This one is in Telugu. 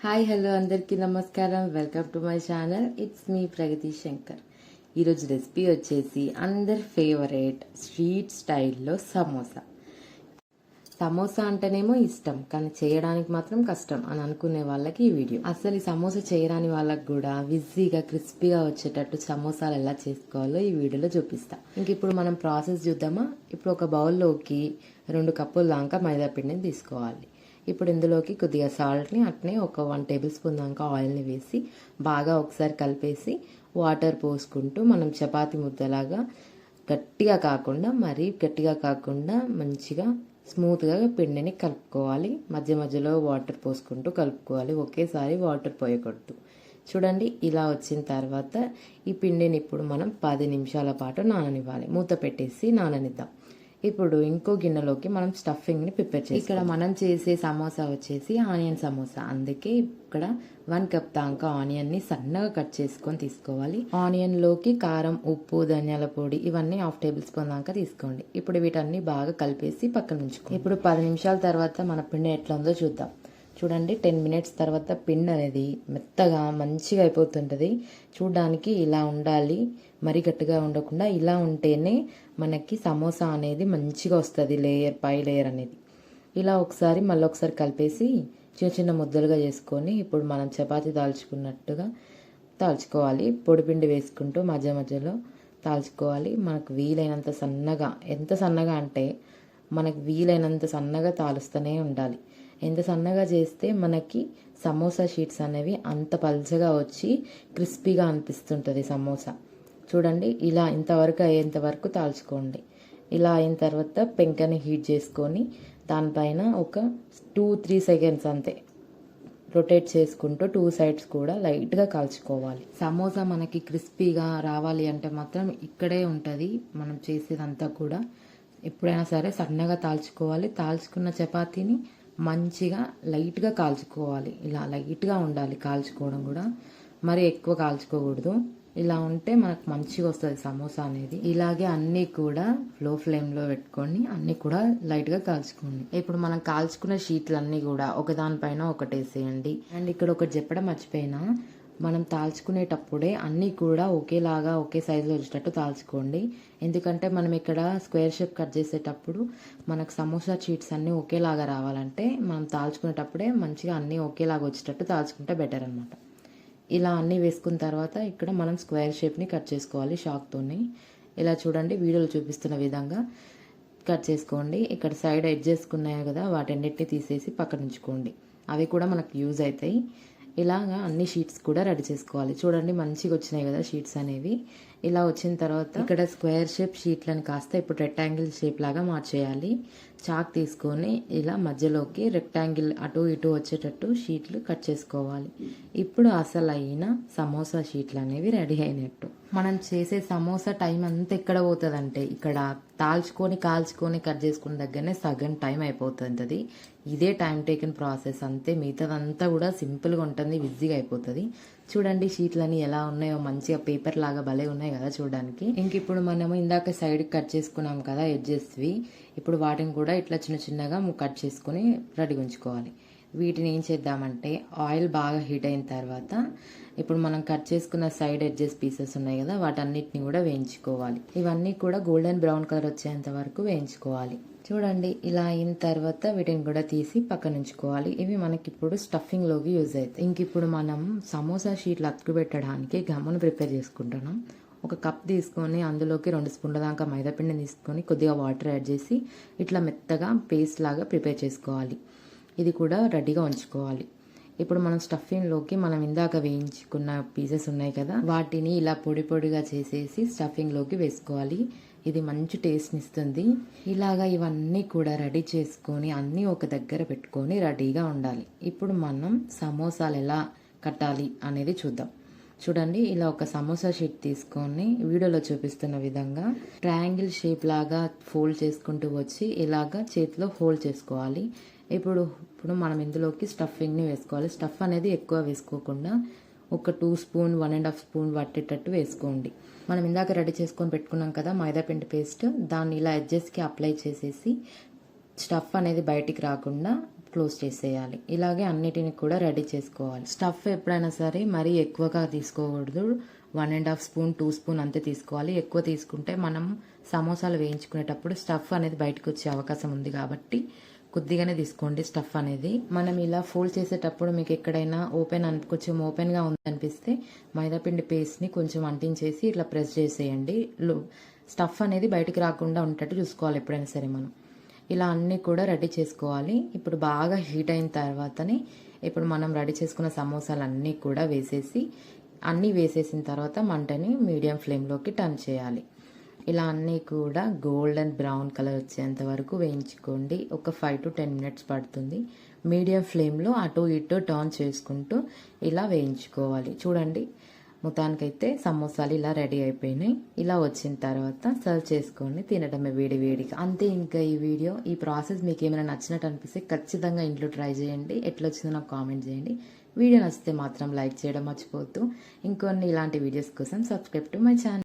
హాయ్ హలో అందరికీ నమస్కారం. Welcome to my channel. It's me Pragathi Shankar ఈరోజు రెసిపీ వచ్చేసి అందరి ఫేవరెట్ స్ట్రీట్ స్టైల్లో సమోసా. సమోసా అంటేనేమో ఇష్టం కానీ చేయడానికి మాత్రం కష్టం అని అనుకునే వాళ్ళకి ఈ వీడియో. అసలు ఈ సమోసా చేయరాని వాళ్ళకి కూడా విజీగా క్రిస్పీగా వచ్చేటట్టు సమోసాలు ఎలా చేసుకోవాలో ఈ వీడియోలో చూపిస్తా. ఇంక ఇప్పుడు మనం ప్రాసెస్ చూద్దామా? ఇప్పుడు ఒక బౌల్లోకి రెండు కప్పుల దాకా మైదా పిండిని తీసుకోవాలి. ఇప్పుడు ఇందులోకి కొద్దిగా సాల్ట్ని అట్నే ఒక వన్ టేబుల్ స్పూన్ దాకా ఆయిల్ని వేసి బాగా ఒకసారి కలిపేసి వాటర్ పోసుకుంటూ మనం చపాతి ముద్దలాగా గట్టిగా కాకుండా మరీ గట్టిగా కాకుండా మంచిగా స్మూత్గా పిండిని కలుపుకోవాలి. మధ్య మధ్యలో వాటర్ పోసుకుంటూ కలుపుకోవాలి. ఒకేసారి వాటర్ పోయకూడదు. చూడండి ఇలా వచ్చిన తర్వాత ఈ పిండిని ఇప్పుడు మనం పది నిమిషాల పాటు నాననివ్వాలి. మూత పెట్టేసి నాననిద్దాం. ఇప్పుడు ఇంకో గిన్నెలోకి మనం స్టఫింగ్ని ప్రిపేర్ చేసి ఇక్కడ మనం చేసే సమోసా వచ్చేసి ఆనియన్ సమోసా. అందుకే ఇక్కడ వన్ కప్ దాకా ఆనియన్ని సన్నగా కట్ చేసుకొని తీసుకోవాలి. ఆనియన్లోకి కారం ఉప్పు ధనియాల పొడి ఇవన్నీ హాఫ్ టేబుల్ స్పూన్ దాకా తీసుకోండి. ఇప్పుడు వీటన్ని బాగా కలిపేసి పక్కన ఉంచుకోండి. ఇప్పుడు పది నిమిషాల తర్వాత మన పిండి ఎట్లా ఉందో చూద్దాం. చూడండి టెన్ మినిట్స్ తర్వాత పిండి అనేది మెత్తగా మంచిగా అయిపోతుంటుంది. చూడడానికి ఇలా ఉండాలి. మరీ గట్టిగా ఉండకుండా ఇలా ఉంటేనే మనకి సమోసా అనేది మంచిగా వస్తుంది లేయర్ పై లేయర్ అనేది. ఇలా ఒకసారి మళ్ళీ ఒకసారి కలిపేసి చిన్న చిన్న ముద్దలుగా చేసుకొని ఇప్పుడు మనం చపాతీ దాల్చుకున్నట్టుగా తాల్చుకోవాలి పొడిపిండి వేసుకుంటూ మధ్య మధ్యలో తాల్చుకోవాలి మనకు వీలైనంత సన్నగా ఎంత సన్నగా అంటే మనకు వీలైనంత సన్నగా తాలుస్తూనే ఉండాలి. ఎంత సన్నగా చేస్తే మనకి సమోసా షీట్స్ అనేవి అంత పల్చగా వచ్చి క్రిస్పీగా అనిపిస్తుంటుంది సమోసా. చూడండి ఇలా ఇంతవరకు అయ్యేంత వరకు తాల్చుకోండి. ఇలా అయిన తర్వాత పెంకని హీట్ చేసుకొని దానిపైన ఒక టూ త్రీ సెకండ్స్ అంతే రొటేట్ చేసుకుంటూ టూ సైడ్స్ కూడా లైట్గా కాల్చుకోవాలి. సమోసా మనకి క్రిస్పీగా రావాలి అంటే మాత్రం ఇక్కడే ఉంటుంది. మనం చేసేదంతా కూడా ఎప్పుడైనా సరే సన్నగా తాల్చుకోవాలి. తాల్చుకున్న చపాతీని మంచిగా లైట్గా కాల్చుకోవాలి. ఇలా లైట్గా ఉండాలి కాల్చుకోవడం కూడా. మరి ఎక్కువ కాల్చుకోకూడదు. ఇలా ఉంటే మనకు మంచిగా వస్తుంది సమోసా అనేది. ఇలాగే అన్నీ కూడా లో ఫ్లేమ్లో పెట్టుకొని అన్నీ కూడా లైట్గా కాల్చుకోండి. ఇప్పుడు మనం కాల్చుకున్న షీట్లు అన్నీ కూడా ఒకదానిపైన ఒకటేసేయండి. అండ్ ఇక్కడ ఒకటి చెప్పడం మర్చిపోయినా. మనం తాల్చుకునేటప్పుడే అన్నీ కూడా ఒకేలాగా ఒకే సైజులో వచ్చేటట్టు తాల్చుకోండి. ఎందుకంటే మనం ఇక్కడ స్క్వేర్ షేప్ కట్ చేసేటప్పుడు మనకు సమోసా చీట్స్ అన్నీ ఒకేలాగా రావాలంటే మనం తాల్చుకునేటప్పుడే మంచిగా అన్నీ ఒకేలాగా వచ్చేటట్టు తాల్చుకుంటే బెటర్ అనమాట ఇలా అన్నీ వేసుకున్న తర్వాత ఇక్కడ మనం స్క్వేర్ షేప్ని కట్ చేసుకోవాలి షాక్తోని ఇలా చూడండి వీడియోలో చూపిస్తున్న విధంగా కట్ చేసుకోండి. ఇక్కడ సైడ్ ఎడ్జెస్ ఉన్నాయి కదా వాటన్నిటిని తీసేసి పక్కన ఉంచుకోండి. అవి కూడా మనకు యూజ్ అవుతాయి. ఇలాగా అన్ని షీట్స్ కూడా రెడీ చేసుకోవాలి. చూడండి మంచిగా వచ్చినాయి కదా షీట్స్ అనేవి. ఇలా వచ్చిన తర్వాత ఇక్కడ స్క్వేర్ షేప్ షీట్లను కాస్త ఇప్పుడు రెక్టాంగిల్ షేప్ లాగా మార్చేయాలి. చాక్ తీసుకొని ఇలా మధ్యలోకి రెక్టాంగిల్ అటు ఇటు వచ్చేటట్టు షీట్లు కట్ చేసుకోవాలి. ఇప్పుడు అసలు అయిన సమోసా షీట్లు అనేవి రెడీ అయినట్టు. మనం చేసే సమోసా టైం అంతా ఎక్కడ పోతుందంటే ఇక్కడ తాల్చుకొని కాల్చుకొని కట్ చేసుకున్న దగ్గరనే సగం టైం అయిపోతుంది ఇదే టైం టేకన్ ప్రాసెస్ అంతే మిగతాదంతా కూడా సింపుల్గా ఉంటుంది ఈజీగా అయిపోతుంది. చూడండి షీట్లని ఎలా ఉన్నాయో మంచిగా పేపర్ లాగా భలే ఉన్నాయి కదా చూడడానికి. ఇంక ఇప్పుడు మనము ఇందాక సైడ్ కట్ చేసుకున్నాం కదా ఎడ్జెస్వి ఇప్పుడు వాటిని కూడా ఇట్లా చిన్న చిన్నగా కట్ చేసుకుని రెడీ ఉంచుకోవాలి. వీటిని ఏం చేద్దామంటే ఆయిల్ బాగా హీట్ అయిన తర్వాత ఇప్పుడు మనం కట్ చేసుకున్న సైడ్ ఎడ్జెస్ పీసెస్ ఉన్నాయి కదా వాటన్నిటిని కూడా వేయించుకోవాలి. ఇవన్నీ కూడా గోల్డెన్ బ్రౌన్ కలర్ వచ్చేంత వరకు వేయించుకోవాలి. చూడండి ఇలా అయిన తర్వాత వీటిని కూడా తీసి పక్కన ఉంచుకోవాలి. ఇవి మనకి ఇప్పుడు స్టఫింగ్లోకి యూజ్ అవుతాయి. ఇంక ఇప్పుడు మనం సమోసా షీట్లు అతుకు పెట్టడానికి గమ్మును ప్రిపేర్ చేసుకుంటున్నాం. ఒక కప్ తీసుకొని అందులోకి రెండు స్పూన్ల దాకా మైదాపిండి తీసుకొని కొద్దిగా వాటర్ యాడ్ చేసి ఇట్లా మెత్తగా పేస్ట్ లాగా ప్రిపేర్ చేసుకోవాలి. ఇది కూడా రెడీగా ఉంచుకోవాలి. ఇప్పుడు మనం స్టఫింగ్లోకి మనం ఇందాక వేయించుకున్న పీసెస్ ఉన్నాయి కదా వాటిని ఇలా పొడి పొడిగా చేసేసి స్టఫింగ్లోకి వేసుకోవాలి. ఇది మంచి టేస్ట్ని ఇస్తుంది. ఇలాగా ఇవన్నీ కూడా రెడీ చేసుకొని అన్నీ ఒక దగ్గర పెట్టుకొని రెడీగా ఉండాలి. ఇప్పుడు మనం సమోసాలు ఎలా కట్టాలి అనేది చూద్దాం. చూడండి ఇలా ఒక సమోసా షీట్ తీసుకొని వీడియోలో చూపిస్తున్న విధంగా ట్రయాంగిల్ షేప్ లాగా ఫోల్డ్ చేసుకుంటూ వచ్చి ఇలాగా చేతిలో హోల్డ్ చేసుకోవాలి. ఇప్పుడు ఇప్పుడు మనం ఇందులోకి స్టఫింగ్ని వేసుకోవాలి. స్టఫ్ అనేది ఎక్కువ వేసుకోకుండా ఒక two spoon one and half spoon పట్టేటట్టు వేసుకోండి. మనం ఇందాక రెడీ చేసుకొని పెట్టుకున్నాం కదా మైదా పిండి పేస్ట్ దాన్ని ఇలా ఎడ్జెస్కి అప్లై చేసేసి స్టఫ్ అనేది బయటికి రాకుండా క్లోజ్ చేసేయాలి. ఇలాగే అన్నిటిని కూడా రెడీ చేసుకోవాలి. స్టఫ్ ఎప్పుడైనా సరే మరీ ఎక్కువగా తీసుకోకూడదు. One and half spoon two spoon అంతే తీసుకోవాలి. ఎక్కువ తీసుకుంటే మనం సమోసాలు వేయించుకునేటప్పుడు స్టఫ్ అనేది బయటకు వచ్చే అవకాశం ఉంది కాబట్టి కొద్దిగానే తీసుకోండి స్టఫ్ అనేది. మనం ఇలా ఫోల్డ్ చేసేటప్పుడు మీకు ఎక్కడైనా ఓపెన్ అన్ కొంచెం ఓపెన్గా ఉందనిపిస్తే మైదాపిండి పేస్ట్ని కొంచెం అంటించేసి ఇట్లా ప్రెస్ చేసేయండి. స్టఫ్ అనేది బయటికి రాకుండా ఉండేటట్టు చూసుకోవాలి ఎప్పుడైనా సరే మనం. ఇలా అన్నీ కూడా రెడీ చేసుకోవాలి. ఇప్పుడు బాగా హీట్ అయిన తర్వాతనే ఇప్పుడు మనం రెడీ చేసుకున్న సమోసాలు అన్నీ కూడా వేసేసి అన్నీ వేసేసిన తర్వాత మంటని మీడియం ఫ్లేమ్లోకి టర్న్ చేయాలి. ఇలా అన్నీ కూడా గోల్డెన్ బ్రౌన్ కలర్ వచ్చేంత వరకు వేయించుకోండి. ఒక ఫైవ్ టు టెన్ మినిట్స్ పడుతుంది. మీడియం ఫ్లేమ్లో అటు ఇటు టర్న్ చేసుకుంటూ ఇలా వేయించుకోవాలి. చూడండి మొత్తానికైతే సమోసాలు ఇలా రెడీ అయిపోయినాయి. ఇలా వచ్చిన తర్వాత సర్వ్ చేసుకొని తినడమే వేడి వేడిగా. అంతే ఇంకా ఈ వీడియో. ఈ ప్రాసెస్ మీకు ఏమైనా నచ్చినట్టు అనిపిస్తే ఖచ్చితంగా ఇంట్లో ట్రై చేయండి. ఎట్లా వచ్చిందో నాకు కామెంట్ చేయండి. వీడియో నచ్చితే మాత్రం లైక్ చేయడం మర్చిపోవద్దు. ఇంకొన్ని ఇలాంటి వీడియోస్ కోసం సబ్స్క్రైబ్ టు మై ఛానల్.